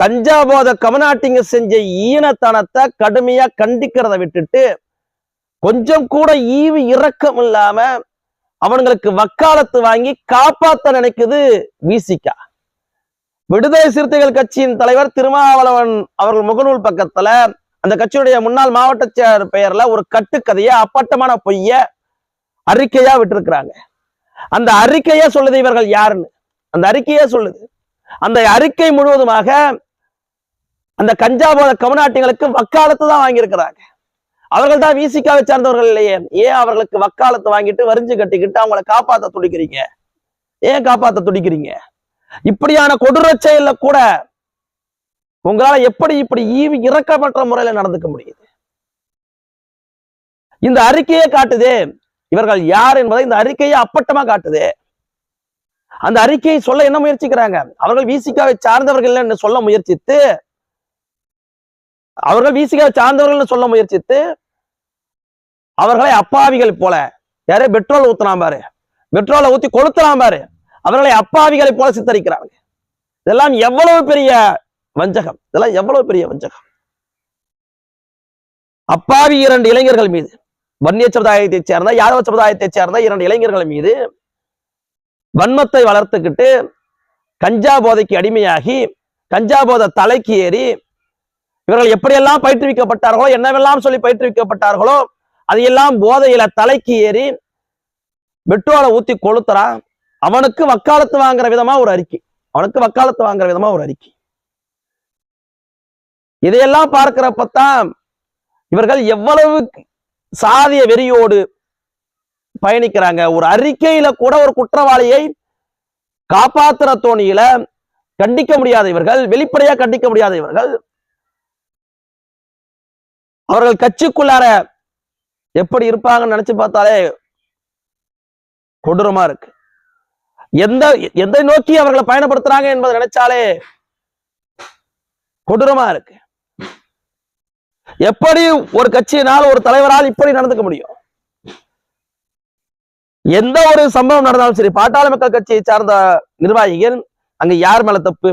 தஞ்சாபோத கமநாட்டிங்க செஞ்ச ஈனத்தனத்தை கடுமையா கண்டிக்கிறத விட்டுட்டு கொஞ்சம் கூட ஈவு இரக்கம் இல்லாம அவனுங்களுக்கு வக்காலத்து வாங்கி காப்பாத்த நினைக்குது விசிகா விடுதலை சிறுத்தைகள் கட்சியின் தலைவர் திருமாவளவன் அவர்கள் முகநூல் பக்கத்துல அந்த கட்சியுடைய முன்னாள் மாவட்ட செயலர் பெயர்ல ஒரு கட்டுக்கதைய அப்பட்டமான பொய்ய அறிக்கையா விட்டுருக்கிறாங்க. அந்த அறிக்கையே சொல்லுது இவர்கள் யாருன்னு? அந்த அறிக்கையே சொல்லுது. அந்த அறிக்கை முழுவதுமாக அந்த கஞ்சா போத கமநாட்டிகளுக்கு வக்காலத்து தான் வாங்கியிருக்கிறாங்க. அவர்கள் தான் விசிகாவை சார்ந்தவர்கள் இல்லையே. ஏன் அவர்களுக்கு வக்காலத்து வாங்கிட்டு வரிஞ்சு கட்டிக்கிட்டு அவங்கள காப்பாத்த துடிக்கிறீங்க? ஏன் காப்பாத்த துடிக்கிறீங்க? இப்படியான கொடூர செயல்ல கூட உங்களால எப்படி இப்படி ஈவி இறக்கப்பட்ட முறையில நடந்துக்க முடியுது? இந்த அறிக்கையே காட்டுதே. இவர்கள் யார் என்பதை இந்த அறிக்கையை அப்பட்டமா காட்டுதே. அந்த அறிக்கையை சொல்ல என்ன முயற்சிக்கிறாங்க? அவர்கள் வீசிக்காவை சார்ந்தவர்கள் என்று சொல்ல முயற்சித்து அவர்கள் விசிகாவை சார்ந்தவர்கள் சொல்ல முயற்சித்து அவர்களை அப்பாவிகள் போல யாரே பெட்ரோல் ஊத்தலாம் பாரு பெட்ரோலை ஊத்தி கொளுத்தலாம் பாரு அவர்களை அப்பாவிகளை போல சித்தரிக்கிறாங்க. இதெல்லாம் எவ்வளவு பெரிய வஞ்சகம் இதெல்லாம் எவ்வளவு பெரிய வஞ்சகம். அப்பாவி இரண்டு இளைஞர்கள் மீது வன்னிய சமுதாயத்தை சேர்ந்த யாதவ சமுதாயத்தை சேர்ந்த இரண்டு இளைஞர்கள் மீது வன்மத்தை வளர்த்துக்கிட்டு கஞ்சா போதைக்கு அடிமையாகி கஞ்சா போதை தலைக்கு ஏறி இவர்கள் எப்படியெல்லாம் பயிற்றுவிக்கப்பட்டார்களோ என்னவெல்லாம் சொல்லி பயிற்றுவிக்கப்பட்டார்களோ அதையெல்லாம் போதையில தலைக்கு ஏறி பெட்ரோலை ஊத்தி கொளுத்துறான் அவனுக்கு வக்காலத்து வாங்குற விதமா ஒரு அறிக்கை. அவனுக்கு வக்காலத்து வாங்குற விதமா ஒரு அறிக்கை. இதையெல்லாம் பார்க்கிறப்பத்தான் இவர்கள் எவ்வளவு சாதிய வெறியோடு பயணிக்கிறாங்க. ஒரு அறிக்கையில கூட ஒரு குற்றவாளியை காப்பாத்துற தோணியில கண்டிக்க முடியாத இவர்கள் வெளிப்படையா கண்டிக்க முடியாத இவர்கள் அவர்கள் கட்சிக்குள்ளார எப்படி இருப்பாங்கன்னு நினைச்சு பார்த்தாலே கொடூரமா இருக்கு. எந்த எதை நோக்கி அவர்களை பயணப்படுத்துறாங்க என்பதை நினைச்சாலே கொடூரமா இருக்கு. எப்படி ஒரு கட்சியினால் ஒரு தலைவரால் இப்படி நடந்துக்க முடியும்? எந்த ஒரு சம்பவம் நடந்தாலும் சரி பாட்டாளி மக்கள் கட்சியை சார்ந்த நிர்வாகிகள் அங்க யார் மேல தப்பு?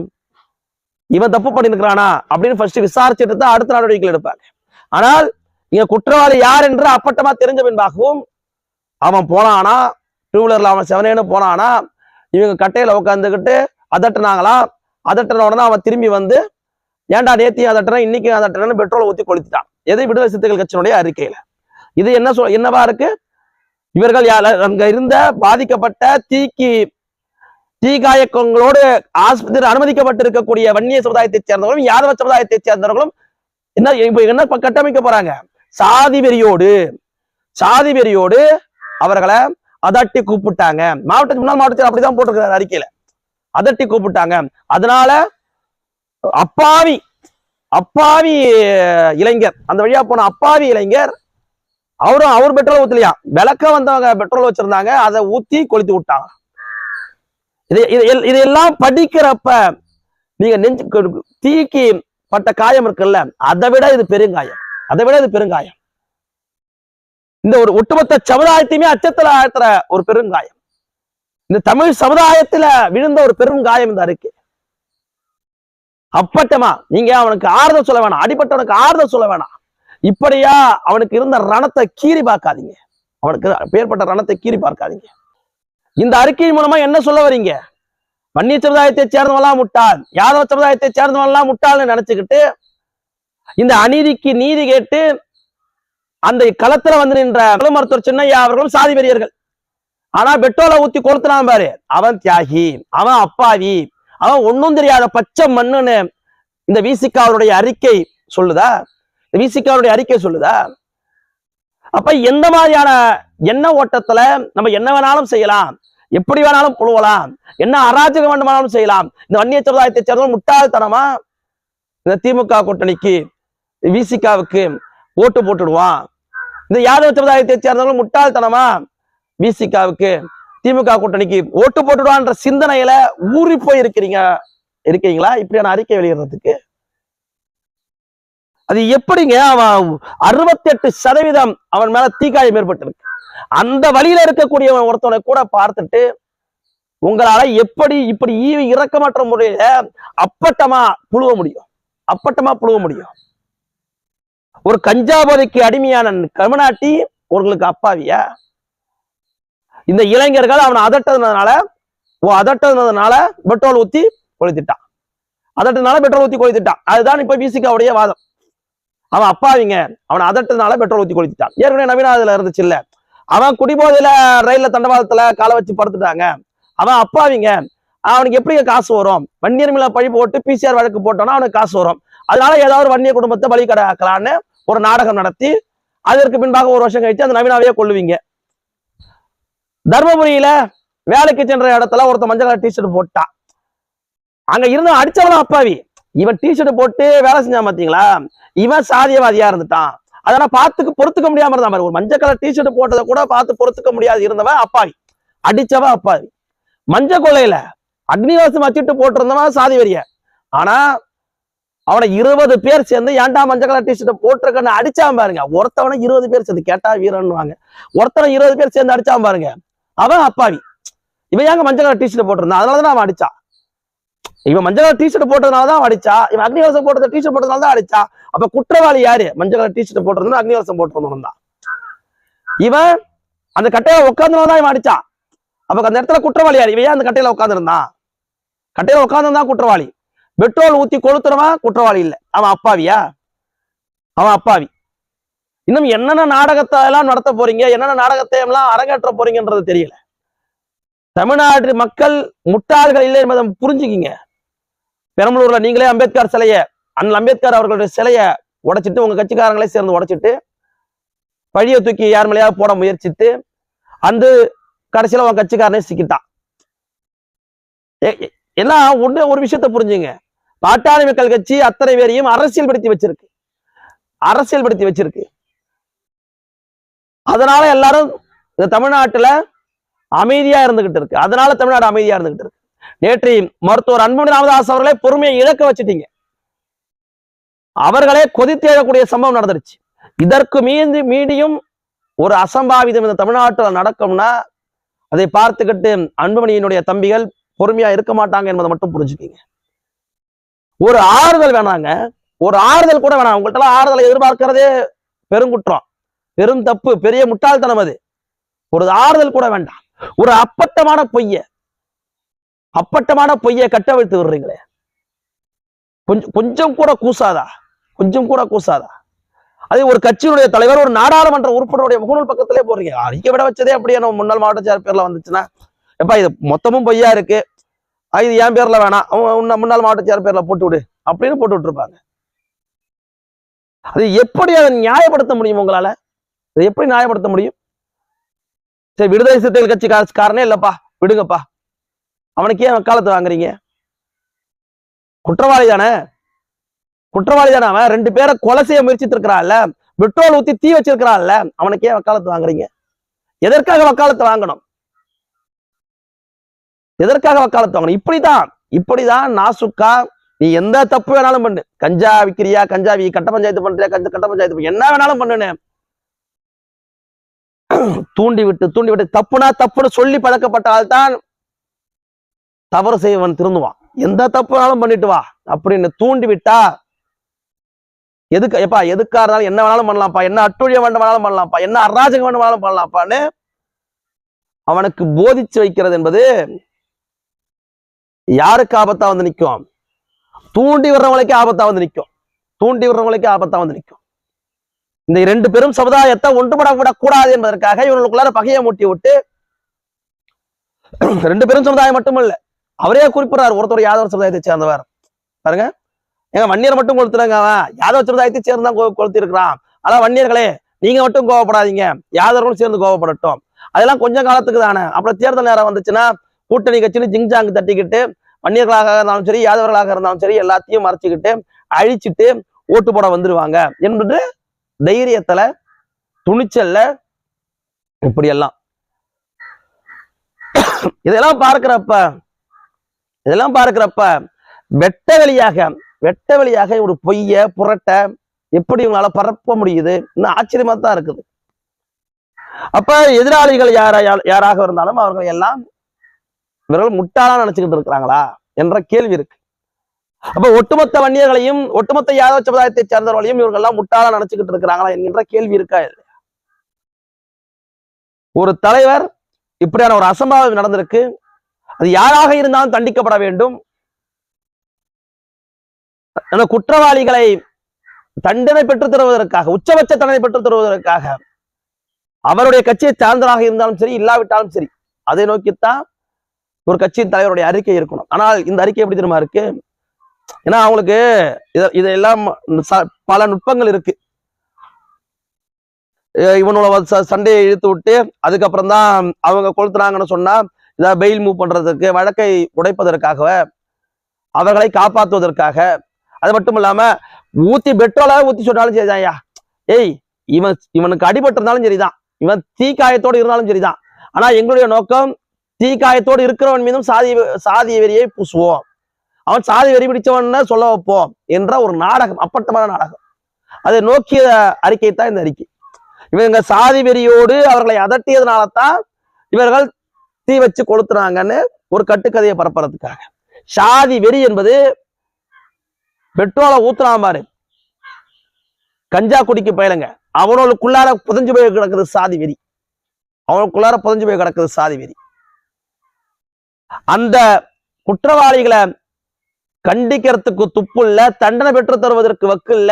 இவன் தப்பு பண்ணிருக்கிறானா அப்படின்னு ஃபர்ஸ்ட் விசாரிச்சுட்டு தான் அடுத்த நடவடிக்கைகள் எடுப்பாங்க. ஆனால் இங்க குற்றவாளி யார் என்று அப்பட்டமா தெரிஞ்ச பின்பாகவும் அவன் போனானா டூ வீலர்ல அவன் செவனேன்னு போனானா இவங்க கட்டையில உட்காந்துக்கிட்டு அதட்டுனாங்களா? அதட்டின உடனே அவன் திரும்பி வந்து ஏன்டா நேத்தியும் அதட்டுறேன் இன்னைக்கும் அதட்டுறேன்னு பெட்ரோல் ஊத்தி கொளுத்திட்டான். எதை விடுதலை சிறுத்தைகள் கட்சியினுடைய அறிக்கையில? இது என்ன சொல் என்னவா இருக்கு? இவர்கள் அங்க இருந்த பாதிக்கப்பட்ட தீக்கி தீகாயக்கங்களோடு ஆஸ்பத்திரி அனுமதிக்கப்பட்டிருக்கக்கூடிய வன்னிய சமுதாயத்தைச் சேர்ந்தவர்களும் யாதவ சமுதாயத்தைச் சேர்ந்தவர்களும் என்ன இப்ப என்ன கட்டமைக்க போறாங்க? சாதி வெறியோடு சாதி வெறியோடு அவர்களை அதட்டி கூப்பிட்டாங்க. மாவட்டத்துக்கு முன்னாள் மாவட்டத்தில் அப்படிதான் போட்டிருக்கிறார் அறிக்கையில. அதட்டி கூப்பிட்டாங்க. அதனால அப்பாவி அப்பாவி இளைஞர் அந்த வழியா போன அப்பாவி இளைஞர் அவரும் அவர் பெட்ரோல் ஊத்தலையா? விளக்க வந்தவங்க பெட்ரோல் வச்சிருந்தாங்க அதை ஊத்தி கொளுத்தி விட்டாங்க. இது எல்- இதெல்லாம் படிக்கிறப்ப நீங்க நெஞ்சு தீக்கி பட்ட காயம் இருக்குல்ல அதை விட இது பெருங்காயம். அதை விட இது பெருங்காயம். இந்த ஒரு ஒட்டுமொத்த சமுதாயத்தையுமே அச்சத்துல ஆழ்த்துற ஒரு பெருங்காயம். இந்த தமிழ் சமுதாயத்துல விழுந்த ஒரு பெருங்காயம் இந்த அறிக்கை அப்பட்டமா நீங்க அவனுக்கு ஆறுதல் சொல்ல வேணாம். அடிப்பட்டவனுக்கு ஆறுதல் சொல்ல வேணாம். இப்படியா அவனுக்கு இருந்த ரணத்தை கீறி பார்க்காதீங்க. அவனுக்கு பேர்பட்ட ரணத்தை கீறி பார்க்காதீங்க. இந்த அறிக்கை மூலமா என்ன சொல்ல வரீங்க? வன்னிய சமுதாயத்தை சேர்ந்தவெல்லாம் முட்டாள் யாதவ சமுதாயத்தை சேர்ந்தவெல்லாம் முட்டாள்னு நினைச்சுக்கிட்டு இந்த அநீதிக்கு நீதி கேட்டு அந்த களத்துல வந்து நின்ற மருத்துவர் சின்னையா அவர்களும் சாதி பெரியர்கள். ஆனா பெட்ரோலை ஊத்தி கொளுத்துனான் பாரு. அவன் தியாகி அவன் அப்பாவி அவன் ஒன்னும் தெரியாத பச்சை மண்ணுன்னு இந்த விசிகாவுடைய அறிக்கை சொல்லுதா? இந்த விசிகாவுடைய அறிக்கை சொல்லுதா? அப்ப எந்த மாதிரியான எண்ண ஓட்டத்துல நம்ம என்ன வேணாலும் செய்யலாம்? எப்படி வேணாலும் புழுவலாம் என்ன அராஜகம் வேண்டுமானாலும் செய்யலாம். இந்த வன்னிய சமுதாயத்தை சேர்ந்தவங்க முட்டாள்தனமா? இந்த திமுக கூட்டணிக்கு விசிகாவுக்கு ஓட்டு போட்டுடுவான். இந்த யாதவ சமுதாயத்தை சேர்ந்தவங்க முட்டாள்தனமா? விசிகாவுக்கு திமுக கூட்டணிக்கு ஓட்டு போட்டுடுவான்ற சிந்தனையில ஊறி போய் இருக்கிறீங்க இருக்கீங்களா? இப்படியான அறிக்கை வெளியிடுறதுக்கு. அது எப்படிங்க? அவன் அறுபத்தி எட்டு சதவீதம் அவன் மேல தீக்காயம் ஏற்பட்டிருக்கு. அந்த வழியில இருக்கக்கூடிய ஒருத்தனை கூட பார்த்துட்டு உங்களால எப்படி இப்படி ஈவி இறக்கமற்ற முறையில அப்பட்டமா புழுவ முடியும்? அப்பட்டமா புழுவ முடியும்? ஒரு கஞ்சாபதிக்கு அடிமையான கமநாட்டி உங்களுக்கு அப்பாவியா? இந்த இளைஞர்கள் அவனை அதட்டதுனால ஓ அதட்டதுனால பெட்ரோல் ஊத்தி கொளுத்திட்டான். அதட்டதுனால பெட்ரோல் ஊத்தி கொளுத்திட்டான். அதுதான் இப்ப பிசிகாவுடைய வாதம். அவன் அப்பாவிங்க. அவனை அதட்டதுனால பெட்ரோல் ஊத்தி கொளுத்திட்டான். ஏற்கனவே நவீன அதுல இருந்துச்சு இல்ல? அவன் குடிபோதையில ரயில்ல தண்டவாளத்துல காலை வச்சு படுத்துட்டாங்க. அவன் அப்பாவிங்க. அவனுக்கு எப்படி காசு வரும்? வன்னியர் மேல பழி போட்டு பிசிஆர் வழக்கு போட்டோம்னா அவனுக்கு காசு வரும். அதனால ஏதாவது ஒரு வன்னிய குடும்பத்தை பலி கடாக்கலான்னு ஒரு நாடகம் நடத்தி அதற்கு பின்பாக ஒரு வருஷம் கழிச்சு அந்த நவீனாவையே கொள்ளுவீங்க தர்மபுரியில வேலைக்கு சென்ற இடத்துல ஒருத்தன் மஞ்சள் கலர் டிஷர்ட் போட்டான் அங்க இருந்து அடிச்சவனும் அப்பாவி. இவன் டிஷர்ட் போட்டு வேலை செஞ்சான் பாத்தீங்களா? இவன் சாதியவாதியா இருந்துட்டான். அதெல்லாம் பார்த்துக்கு பொறுத்துக்க முடியாம இருந்தா பாரு. ஒரு மஞ்சள் கலர் டிஷர்ட் போட்டதை கூட பார்த்து பொறுத்துக்க முடியாது. இருந்தவன் அப்பாவி. அடிச்சவன் அப்பாவி. மஞ்ச கொள்ளையில அக்னிவாசம் வச்சுட்டு போட்டிருந்தவன் சாதி வெறிய. ஆனா அவனை இருபது பேர் சேர்ந்து ஏன்டா மஞ்சள் கலர் டிஷர்ட் போட்டிருக்கன்னு அடிச்சான் பாருங்க. ஒருத்தவனை இருபது பேர் சேர்ந்து கேட்டா வீரன்னுவாங்க. ஒருத்தனை இருபது பேர் சேர்ந்து அடிச்சான் பாருங்க. அவன் அப்பாவி. இவன் ஏங்க மஞ்சள் கலர் டிஷர்ட் போட்டிருந்தான்? அதனாலதான் அவன் அடிச்சான். இவன் மஞ்சள் கலர் டிஷர்ட் போட்டதுனால தான் அடிச்சா. இவன் அக்னிவாசம் போட்டது டிஷர்ட் போட்டதுனால தான் அடிச்சா. அப்ப குற்றவாளி யாரு? மஞ்சள் கலர் டிஷர்ட் போட்டிருந்தா அக்னிவாசம் போட்டிருந்தவன் தான் இவன் அந்த கட்டையில உட்கார்ந்தனால தான் இவன் அடிச்சான். அப்ப அந்த இடத்துல குற்றவாளி யாரு? இவன் அந்த கட்டையில உட்கார்ந்துருந்தான்? கட்டையில உட்காந்துருந்தான் குற்றவாளி. பெட்ரோல் ஊத்தி கொளுத்துறவன் குற்றவாளி இல்ல. அவன் அப்பாவியா? அவன் அப்பாவி. இன்னும் என்னென்ன நாடகத்தை எல்லாம் நடத்த போறீங்க? என்னென்ன நாடகத்தை எல்லாம் அரங்கேற்ற போறீங்கன்றது தெரியல. தமிழ்நாட்டு மக்கள் முட்டாள்கள் இல்லை என்பதை புரிஞ்சுக்கிங்க. பெரம்பலூர்ல நீங்களே அம்பேத்கர் சிலைய அண்ணல் அம்பேத்கர் அவர்களுடைய சிலைய உடைச்சிட்டு உங்க கட்சிக்காரங்களே சேர்ந்து உடைச்சிட்டு பழியை தூக்கி யார் மேலேயாவது போட முயற்சித்து அந்த கடைசியில உன் கட்சிக்காரனே சிக்கிட்டான். எல்லாம் ஒண்ணு ஒரு விஷயத்த புரிஞ்சுங்க. பாட்டாளி மக்கள் கட்சி அத்தனை பேரையும் அரசியல் படுத்தி வச்சிருக்கு. அரசியல் படுத்தி வச்சிருக்கு. அதனால எல்லாரும் இந்த தமிழ்நாட்டுல அமைதியா இருந்துகிட்டு இருக்கு. அதனால தமிழ்நாடு அமைதியா இருந்துகிட்டு இருக்கு. நேற்று மருத்துவர் அன்புமணி ராமதாஸ் அவர்களே பொறுமையை இழக்க வச்சுட்டீங்க. அவர்களே கொதித்தேழக்கூடிய சம்பவம் நடந்துருச்சு. இதற்கு மீதி மீடியும் ஒரு அசம்பாவிதம் இந்த தமிழ்நாட்டுல நடக்கும்னா அதை பார்த்துக்கிட்டு அன்புமணியினுடைய தம்பிகள் பொறுமையா இருக்க மாட்டாங்க என்பதை மட்டும் புரிஞ்சுக்கீங்க. ஒரு ஆறுதல் வேணாங்க. ஒரு ஆறுதல் கூட வேணாம். உங்கள்கிட்ட ஆறுதலை எதிர்பார்க்கிறதே பெருங்குற்றம் பெரும் தப்பு. பெரிய முட்டாள்தனம் அது. ஒரு ஆறுதல் கூட வேண்டாம். ஒரு அப்பட்டமான பொய்ய. அப்பட்டமான பொய்யை கட்டவிழ்த்து விடுறீங்களே? கொஞ்சம் கொஞ்சம் கூட கூசாதா? கொஞ்சம் கூட கூசாதா? அதே ஒரு கட்சியினுடைய தலைவர் ஒரு நாடாளுமன்ற உறுப்பினருடைய முகநூல் பக்கத்திலே போடுறீங்க. அறிக்கை விட வச்சதே அப்படியே நம்ம முன்னாள் மாவட்ட செயலர் பேர்ல வந்துச்சுன்னா. எப்பா இது மொத்தமும் பொய்யா இருக்கு? இது என் பேர்ல வேணாம். அவன் முன்னாள் மாவட்ட செயலர் பேர்ல போட்டு விடு அப்படின்னு போட்டு விட்டுருப்பாங்க. அது எப்படி அதை நியாயப்படுத்த முடியும் உங்களால? அதை எப்படி நியாயப்படுத்த முடியும்? சரி விடுதலை சிறுத்தைகள் கட்சி காரணே இல்லப்பா. விடுங்கப்பா. அவனுக்கு ஏன் வக்காலத்து வாங்குறீங்க? குற்றவாளி தானே குற்றவாளி தானே அவன்? ரெண்டு பேரை கொலை செய்ய முயற்சித்திருக்கிறான்ல பெட்ரோல் ஊத்தி தீ வச்சிருக்கிறான்ல அவனுக்கு ஏன் வக்காலத்து வாங்குறீங்க? எதற்காக வக்காலத்து வாங்கணும்? எதற்காக வக்காலத்து வாங்கணும்? இப்படிதான் இப்படிதான் நாசுக்கா நீ எந்த தப்பு வேணாலும் பண்ணு. கஞ்சா விக்கிறியா கஞ்சா வி கட்ட பஞ்சாயத்து பண்றியா கஞ்ச கட்ட பஞ்சாயத்து என்ன வேணாலும் பண்ணுன்னு. தூண்டி விட்டு தூண்டி விட்டு தப்புனா தப்புன்னு சொல்லி பழக்கப்பட்ட தான் தவறு செய்வன் திருந்துவான். எந்த தப்பு வேணாலும் பண்ணிட்டு வா. அப்படின்னு தூண்டி விட்டா எதுக்கு எப்பா எதுக்கா இருந்தாலும் என்ன வேணாலும் பண்ணலாம்ப்பா. என்ன அட்டுழியம் வேண்டும் வேணாலும் பண்ணலாம்ப்பா. என்ன அராஜகம் வேண்டாம் வேணாலும் பண்ணலாம்ப்பான்னு அவனுக்கு போதிச்சு வைக்கிறது என்பது யாருக்கு ஆபத்தா வந்து நிற்கும்? தூண்டி விடுறவங்களுக்கே ஆபத்தா வந்து நிற்கும். தூண்டி விடுறவங்களுக்கே ஆபத்தா வந்து நிற்கும். இந்த இரண்டு பெரும் சமுதாயத்தை ஒன்றுபட விடக்கூடாது என்பதற்காக இவர்களுக்குள்ளார பகையை மூட்டி விட்டு ரெண்டு பெரும் சமுதாயம் மட்டும் இல்ல அவரே குறிப்பிடுறாரு ஒருத்தர் யாதவ சமுதாயத்தை சேர்ந்தவர். பாருங்க. ஏங்க வன்னியர் மட்டும் கொளுத்துறாங்க அவன். யாதவ சமுதாயத்தை சேர்ந்து தான் கொளுத்தி இருக்கிறான் அதான் வன்னியர்களே நீங்க மட்டும் கோவப்படாதீங்க. யாதவர்களும் சேர்ந்து கோவப்படட்டும். அதெல்லாம் கொஞ்ச காலத்துக்கு தானே. அப்புறம் தேர்தல் நேரம் வந்துச்சுன்னா கூட்டணி கட்சின்னு ஜிங்ஜாங் தட்டிக்கிட்டு வன்னியர்களாக இருந்தாலும் சரி யாதவர்களாக இருந்தாலும் சரி எல்லாத்தையும் மறைச்சிக்கிட்டு அழிச்சிட்டு ஓட்டு போட வந்துருவாங்க என்று தைரியத்துல துணிச்சல்ல இப்படி எல்லாம் இதெல்லாம் பார்க்கிறப்ப இதெல்லாம் பார்க்கிறப்ப வெட்ட வெளியாக வெட்ட வெளியாக ஒரு பொய்ய புரட்ட எப்படி இவங்களால பரப்ப முடியுது? இன்னும் ஆச்சரியமா தான் இருக்குது. அப்ப எதிராளிகள் யார யாராக இருந்தாலும் அவர்கள் எல்லாம் இவர்கள் முட்டாளா நினைச்சுக்கிட்டு இருக்கிறாங்களா என்ற கேள்வி இருக்கு. அப்ப ஒட்டுமொத்த வன்னியர்களையும் ஒட்டுமொத்த யாதவ சமுதாயத்தை சேர்ந்தவர்களையும் இவர்கள் எல்லாம் முட்டாளா நினைச்சுக்கிட்டு இருக்கிறாங்களா என்கின்ற கேள்வி இருக்கா இல்லையா? ஒரு தலைவர் இப்படியான ஒரு அசம்பாவிதம் நடந்திருக்கு. அது யாராக இருந்தாலும் தண்டிக்கப்பட வேண்டும். அந்த குற்றவாளிகளை தண்டனை பெற்றுத் தருவதற்காக உச்சபட்ச தண்டனை பெற்றுத் தருவதற்காக அவருடைய கட்சியை சார்ந்ததாக இருந்தாலும் சரி இல்லாவிட்டாலும் சரி அதை நோக்கித்தான் ஒரு கட்சியின் தலைவருடைய அறிக்கை இருக்கணும். ஆனால் இந்த அறிக்கை எப்படி தெரியுமா இருக்கு? ஏன்னா அவங்களுக்கு இத இதெல்லாம் பல நுட்பங்கள் இருக்கு. இவனோட சண்டையை இழுத்து விட்டு அதுக்கப்புறம் தான் அவங்க கொளுத்துனாங்கன்னு சொன்னா இதாவது பெயில் மூவ் பண்றதுக்கு வழக்கை உடைப்பதற்காக அவர்களை காப்பாற்றுவதற்காக. அது மட்டும் இல்லாம ஊத்தி பெட்ரோலாக ஊத்தி சொன்னாலும் சரிதான்யா ஏய் இவன் இவனுக்கு அடிபட்டிருந்தாலும் சரிதான். இவன் தீக்காயத்தோடு இருந்தாலும் சரிதான். ஆனா எங்களுடைய நோக்கம் தீக்காயத்தோடு இருக்கிறவன் மீதும் சாதி சாதி வெறியை பூசுவோம். அவன் சாதி வெறி பிடிச்சவன்னு சொல்ல வைப்போம் என்ற ஒரு நாடகம் அப்பட்டமான நாடகம். அதை நோக்கிய அறிக்கை தான் இந்த அறிக்கை. இவங்க சாதி வெறியோடு அவர்களை அதட்டியதுனால தான் இவர்கள் தீ வச்சு கொளுத்துனாங்கன்னு ஒரு கட்டுக்கதையை பரப்புறதுக்காக. சாதி வெறி என்பது பெட்ரோலை ஊத்துறான் பாரு. கஞ்சா குடிக்க பயலுங்க அவனுக்குள்ளார புதஞ்சு போய் கிடக்குது சாதி வெறி. அவனுக்குள்ளார புதஞ்சு போய் கிடக்குது சாதி வெறி. அந்த குற்றவாளிகளை கண்டிக்கிறதுக்கு துப்புல்ல தண்டனை பெற்று தருவதற்கு வக்கில்ல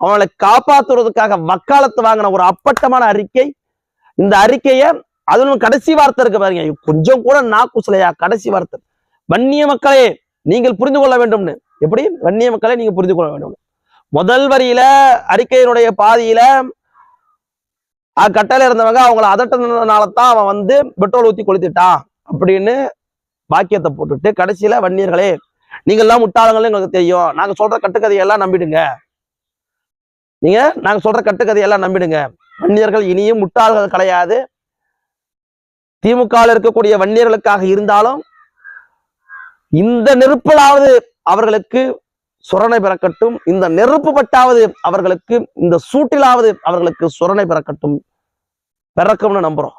அவங்களை காப்பாத்துறதுக்காக வக்காலத்து வாங்கின ஒரு அப்பட்டமான அறிக்கை. இந்த அறிக்கையை அதுவும் கடைசி வார்த்தை இருக்கு பாருங்க. கொஞ்சம் கூட நாக்குசலையா? கடைசி வார்த்தை. வன்னிய மக்களே நீங்கள் புரிந்து கொள்ள வேண்டும்னு. எப்படி? வன்னிய மக்களே நீங்க புரிந்து கொள்ள வேண்டும் முதல் வரியில அறிக்கையினுடைய பாதியில கட்டையில இருந்தவங்க அவங்கள அதட்டினால தான் அவன் வந்து பெட்ரோல் ஊத்தி கொளுத்திட்டான் அப்படின்னு வாக்கியத்தை போட்டுட்டு கடைசியில வன்னியர்களே நீங்க எல்லாம் முட்டாளங்களும் எங்களுக்கு தெரியும். நாங்க சொல்ற கட்டுக்கதையெல்லாம் நம்பிடுங்க. நீங்க நாங்க சொல்ற கட்டுக்கதையெல்லாம் நம்பிடுங்க. வன்னியர்கள் இனியும் முட்டாள்கள் கிடையாது. திமுக இருக்கக்கூடிய வன்னியர்களுக்காக இருந்தாலும் இந்த நெருப்பிலாவது அவர்களுக்கு சுரணை பிறக்கட்டும். இந்த நெருப்பு பட்டாவது அவர்களுக்கு இந்த சூட்டிலாவது அவர்களுக்கு சுரணை பிறக்கட்டும். பிறக்கும்னு நம்புறோம்.